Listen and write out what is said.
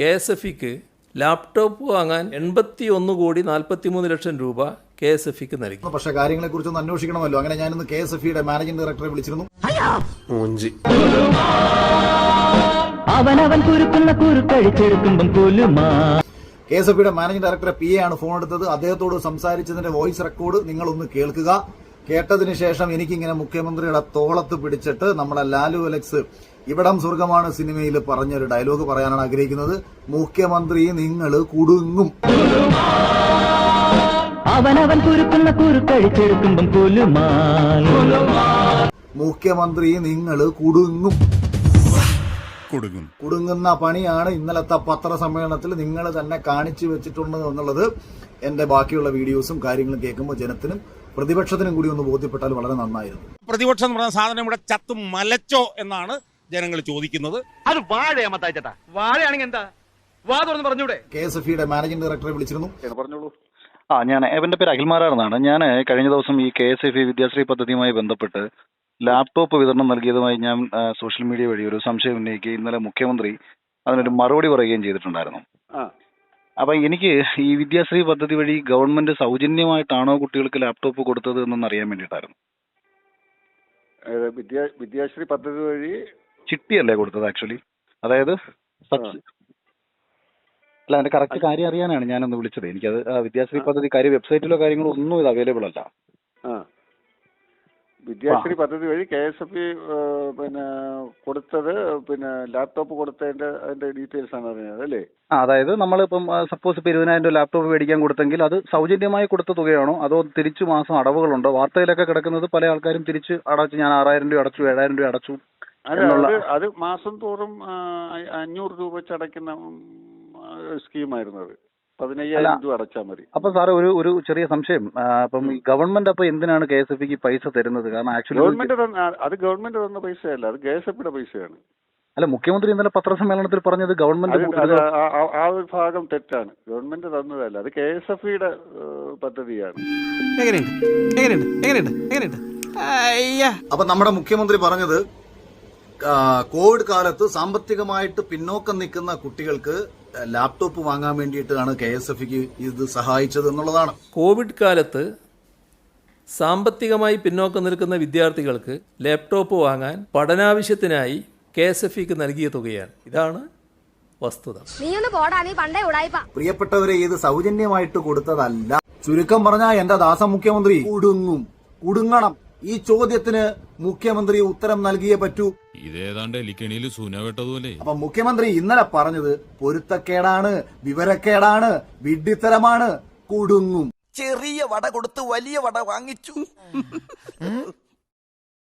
K S F ഇക്ക് laptop വാങ്ങാൻ എൺപത്തി ഒന്ന് കോടി നാൽപ്പത്തി മൂന്ന് ലക്ഷം രൂപ കെ എസ് എഫ് ഇക്ക് നൽകി. പക്ഷേ കാര്യങ്ങളെ കുറിച്ചൊന്ന് അന്വേഷിക്കണമല്ലോ. അങ്ങനെ ഞാനിന്ന് കെ എസ് എഫ് ഇയുടെ മാനേജിംഗ് ഡയറക്ടറെ വിളിച്ചിരുന്നു. അവനവൻ കുരുക്കുന്ന കുരുക്കഴിച്ചെടുക്കുമ്പം കെ എസ് എഫ് ഇയുടെ മാനേജിംഗ് ഡയറക്ടറെ പി എ ആണ് ഫോൺ എടുത്തത്. അദ്ദേഹത്തോട് സംസാരിച്ചതിന്റെ വോയിസ് റെക്കോർഡ് നിങ്ങളൊന്ന് കേൾക്കുക. കേട്ടതിന് ശേഷം എനിക്കിങ്ങനെ മുഖ്യമന്ത്രിയുടെ തോളത്ത് പിടിച്ചിട്ട് നമ്മളെ ലാലു അലക്സ് ഇവിടം സ്വർഗമാണ് സിനിമയിൽ പറഞ്ഞൊരു ഡയലോഗ് പറയാനാണ് ആഗ്രഹിക്കുന്നത്. മുഖ്യമന്ത്രി നിങ്ങൾ കുടുങ്ങും. അവനവൻ കുരുക്കുന്ന കുരുക്കഴിച്ചെടുക്കുമ്പം മുഖ്യമന്ത്രി നിങ്ങൾ കുടുങ്ങും. കുടുങ്ങും. കുടുങ്ങുന്ന പണിയാണ് ഇന്നലത്തെ പത്രസമ്മേളനത്തിൽ നിങ്ങൾ തന്നെ കാണിച്ചു വെച്ചിട്ടുണ്ട് എന്നുള്ളത് എന്റെ ബാക്കിയുള്ള വീഡിയോസും കാര്യങ്ങളും കേൾക്കുമ്പോൾ ജനത്തിനും പ്രതിപക്ഷത്തിനും കൂടി ഒന്ന് ബോധ്യപ്പെട്ടാൽ വളരെ നന്നായിരുന്നു. പ്രതിപക്ഷം എന്ന് പറയുന്ന സാധനം ഇവിടെ ചത്തു മലച്ചോ എന്നാണ് ജനങ്ങൾ ചോദിക്കുന്നത്. അത് വാഴയാ വാഴയാണെങ്കിൽ എന്താ? വാ തുറന്ന് പറഞ്ഞൂടെ. കെ എസ് എഫ് ഇയുടെ മാനേജിംഗ് ഡയറക്ടറെ വിളിച്ചിരുന്നു. പറഞ്ഞോളൂ. ആ ഞാൻ എന്റെ പേര് അഖിൽമാരാണെന്നാണ് ഞാൻ കഴിഞ്ഞ ദിവസം ഈ കെ എസ് എഫ് വിദ്യാശ്രീ പദ്ധതിയുമായി ബന്ധപ്പെട്ട് ലാപ്ടോപ്പ് വിതരണം നൽകിയതുമായി ഞാൻ സോഷ്യൽ മീഡിയ വഴി ഒരു സംശയം ഉന്നയിക്കുകയും ഇന്നലെ മുഖ്യമന്ത്രി അതിനൊരു മറുപടി പറയുകയും ചെയ്തിട്ടുണ്ടായിരുന്നു. ആ. അപ്പൊ എനിക്ക് ഈ വിദ്യാശ്രീ പദ്ധതി വഴി ഗവൺമെന്റ് സൗജന്യമായിട്ടാണോ കുട്ടികൾക്ക് ലാപ്ടോപ്പ് കൊടുത്തത് എന്നൊന്ന് അറിയാൻ വേണ്ടിയിട്ടായിരുന്നു. വിദ്യാ വിദ്യാശ്രീ പദ്ധതി വഴി? ചിട്ടിയല്ലേ കൊടുത്തത് ആക്ച്വലി. അതായത് സബ്സി- അല്ല അതിന്റെ കറക്റ്റ് കാര്യം അറിയാനാണ് ഞാനൊന്ന് വിളിച്ചത്. എനിക്കത് ആ, വിദ്യാശ്രീ പദ്ധതി കാര്യം വെബ്സൈറ്റിലോ കാര്യങ്ങളോ ഒന്നും ഇത് അവൈലബിൾ അല്ല. ആ. വിദ്യാശ്രീ പദ്ധതി വഴി കെ എസ് എഫ് പിന്നെ കൊടുത്തത് പിന്നെ ലാപ്ടോപ്പ് കൊടുത്തതിന്റെ അതിന്റെ ഡീറ്റെയിൽസ് ആണ് അറിഞ്ഞത് അല്ലേ? ആ അതായത് നമ്മളിപ്പം സപ്പോസ് ഇപ്പൊ ഇരുപതിനായിരം രൂപ ലാപ്ടോപ്പ് മേടിക്കാൻ കൊടുത്തെങ്കിൽ അത് സൗജന്യമായി കൊടുത്ത തുകയാണോ? അതോ തിരിച്ചു മാസം അടവുകളുണ്ടോ? വാർത്തയിലൊക്കെ കിടക്കുന്നത് പല ആൾക്കാരും തിരിച്ച് അടച്ചു ഞാൻ ആറായിരം രൂപ അടച്ചു ഏഴായിരം രൂപ അടച്ചു അത് മാസം തോറും അഞ്ഞൂറ് രൂപ വെച്ച് അടയ്ക്കുന്ന സ്കീമായിരുന്നു അത്. പതിനയ്യായിരം. രൂപ അടച്ചാൽ മതി. അപ്പൊ സാറേ ഒരു ഒരു ചെറിയ സംശയം. അപ്പം ഈ ഗവൺമെന്റ് അപ്പൊ എന്തിനാണ് കെ എസ് എഫ് പൈസ തരുന്നത്? കാരണം ആക്ച്വലി ഗവൺമെന്റ് തന്ന അത് ഗവൺമെന്റ് തന്ന പൈസയല്ല അത് കെ എസ് എഫിയുടെ പൈസയാണ്. അല്ല മുഖ്യമന്ത്രി ഇന്നലെ പത്രസമ്മേളനത്തിൽ പറഞ്ഞത് ഗവൺമെന്റ് അത് ആ- ആ- ആ ഒരു ഭാഗം തെറ്റാണ്. ഗവൺമെന്റ് തന്നതല്ല അത് കെ എസ് എഫ് ഇയുടെ പദ്ധതിയാണ്. എങ്ങനെയുണ്ട്? എങ്ങനെയുണ്ട്? എങ്ങനെയുണ്ട്? എങ്ങനെയുണ്ട്? അയ്യാ. അപ്പൊ നമ്മുടെ മുഖ്യമന്ത്രി പറഞ്ഞത് കോവിഡ് കാലത്ത് സാമ്പത്തികമായിട്ട് പിന്നോക്കം നിൽക്കുന്ന കുട്ടികൾക്ക് ലാപ്ടോപ്പ് വാങ്ങാൻ വേണ്ടിയിട്ടാണ് കെ എസ് എഫ് ഇത് സഹായിച്ചത് എന്നുള്ളതാണ്. കോവിഡ് കാലത്ത് സാമ്പത്തികമായി പിന്നോക്കം നിൽക്കുന്ന വിദ്യാർത്ഥികൾക്ക് ലാപ്ടോപ്പ് വാങ്ങാൻ പഠനാവശ്യത്തിനായി കെ എസ് എഫ് ഇക്ക് നൽകിയ തുകയാണ്. ഇതാണ് വസ്തുത. നീ ഒന്ന് പോടാ നീ പണ്ടേ ഉടായിപ്പാ. പ്രിയപ്പെട്ടവരെ ഇത് സൗജന്യമായിട്ട് കൊടുത്തതല്ല. ചുരുക്കം പറഞ്ഞാൽ എന്റെ ദാസ മുഖ്യമന്ത്രി കുടുങ്ങും കുടുങ്ങണം. ഈ ചോദ്യത്തിന് മുഖ്യമന്ത്രി ഉത്തരം നൽകിയേ പറ്റൂ. ഇതേതാണ്ട് എലിക്കണിയിൽ സൂന വെട്ടതുപോലെ. അപ്പൊ മുഖ്യമന്ത്രി ഇന്നലെ പറഞ്ഞത് പൊരുത്തക്കേടാണ് വിവരക്കേടാണ് വിഡ്ഢിത്തരമാണ് കുടുങ്ങും. ചെറിയ വട കൊടുത്ത് വലിയ വട വാങ്ങിച്ചു.